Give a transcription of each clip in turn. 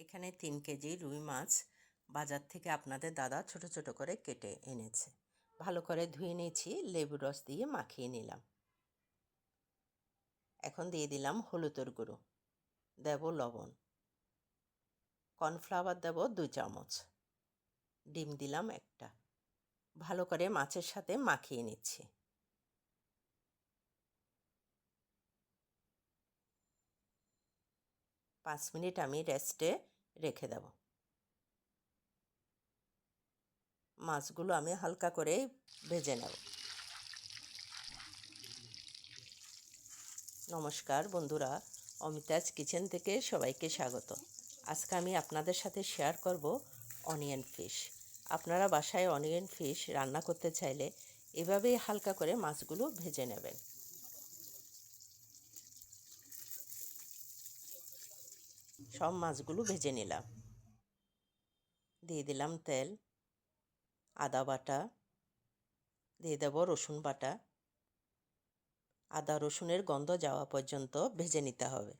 এখানে তিন কেজি রুই মাছ বাজার থেকে আপনাদের দাদা ছোট ছোট করে কেটে এনেছে। ভালো করে ধুয়ে নিয়েছি, লেবু রস দিয়ে মাখিয়ে নিলাম। এখন দিয়ে দিলাম হলুদের গুঁড়ো। দেব লবণ। কর্নফ্লাওয়ার দেব দু চামচ। ডিম দিলাম একটা। ভালো করে মাছের সাথে মাখিয়ে নিচ্ছি। পাঁচ মিনিট আমি রেস্টে রেখে দেব। মাছগুলো আমি হালকা করে ভেজে নেব। নমস্কার বন্ধুরা, অমিতাজ কিচেন থেকে সবাইকে স্বাগত। আজকে আমি আপনাদের সাথে শেয়ার করব অনিয়ন ফিশ। আপনারা বাসায় অনিয়ন ফিশ রান্না করতে চাইলে এভাবেই হালকা করে মাছগুলো ভেজে নেবেন। সব মাছগুলো ভেজে নিলাম। দিয়ে দিলাম তেল, আদা বাটা, দিয়ে দেব রসুন বাটা। আদা রসুনের গন্ধ যাওয়া পর্যন্ত ভেজে নিতে হবে।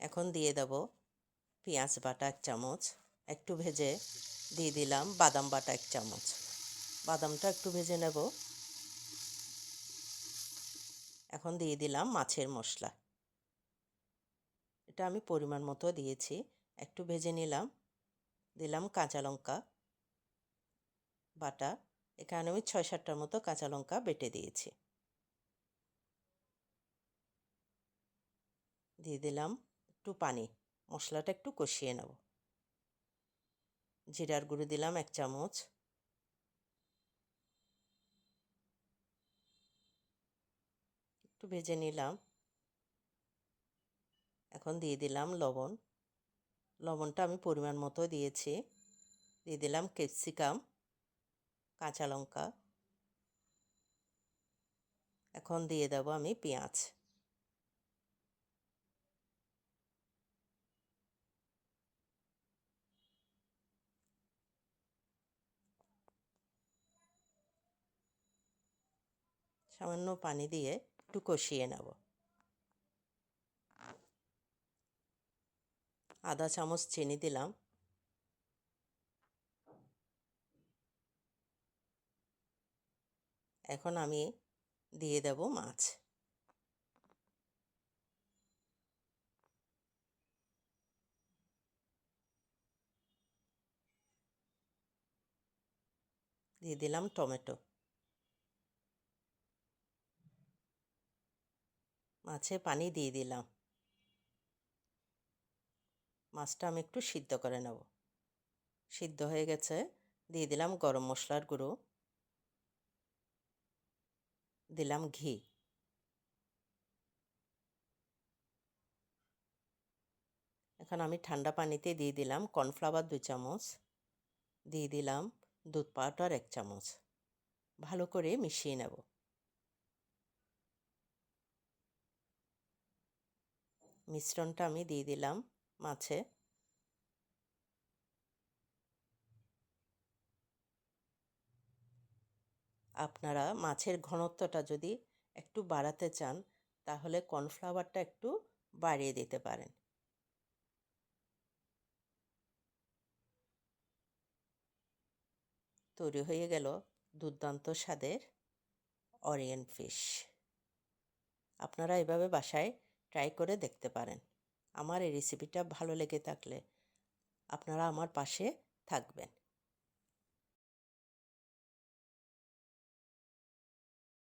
এখন দিয়ে দেব পেঁয়াজ বাটা এক চামচ, একটু ভেজে দিয়ে দিলাম বাদাম বাটা এক চামচ। বাদামটা একটু ভেজে নেব। এখন দিয়ে দিলাম মাছের মশলা। এটা আমি পরিমাণ মতো দিয়েছি। একটু ভেজে নিলাম। দিলাম কাঁচা লঙ্কা বাটা। এখানে আমি ছয় সাতটার মতো কাঁচা লঙ্কা বেটে দিয়েছি। দিয়ে দিলাম একটু পানি। মশলাটা একটু কষিয়ে নেব। জিরার গুঁড়ো দিলাম এক চামচ। একটু ভেজে নিলাম। এখন দিয়ে দিলাম লবণ। লবণটা আমি পরিমাণ মতো দিয়েছি। দিয়ে দিলাম ক্যাপসিকাম, কাঁচা লঙ্কা। এখন দিয়ে দেব আমি পেঁয়াজ। সামান্য পানি দিয়ে একটু কষিয়ে নেব। আধা চামচ চিনি দিলাম। এখন আমি দিয়ে দেব মাছ। দিয়ে দিলাম টমেটো। মাছে পানি দিয়ে দিলাম। মাছটা আমি একটু সিদ্ধ করে নেব। সিদ্ধ হয়ে গেছে। দিয়ে দিলাম গরম মশলার গুঁড়ো। দিলাম ঘি। এখন আমি ঠান্ডা পানিতে দিয়ে দিলাম কর্নফ্লাওয়ার দু চামচ। দিয়ে দিলাম দুধ পাউডার এক চামচ। ভালো করে মিশিয়ে নেব। মিশ্রণটা আমি দিয়ে দিলাম মাছে। আপনারা মাছের ঘনত্বটা যদি একটু বাড়াতে চান, তাহলে কর্নফ্লাওয়ারটা একটু বাড়িয়ে দিতে পারেন। তৈরি হয়ে গেল দুর্দান্ত স্বাদের অরিয়েন ফিশ। আপনারা এভাবে বাসায় ট্রাই করে দেখতে পারেন। আমার এই রেসিপিটা ভালো লেগে থাকলে আপনারা আমার পাশে থাকবেন।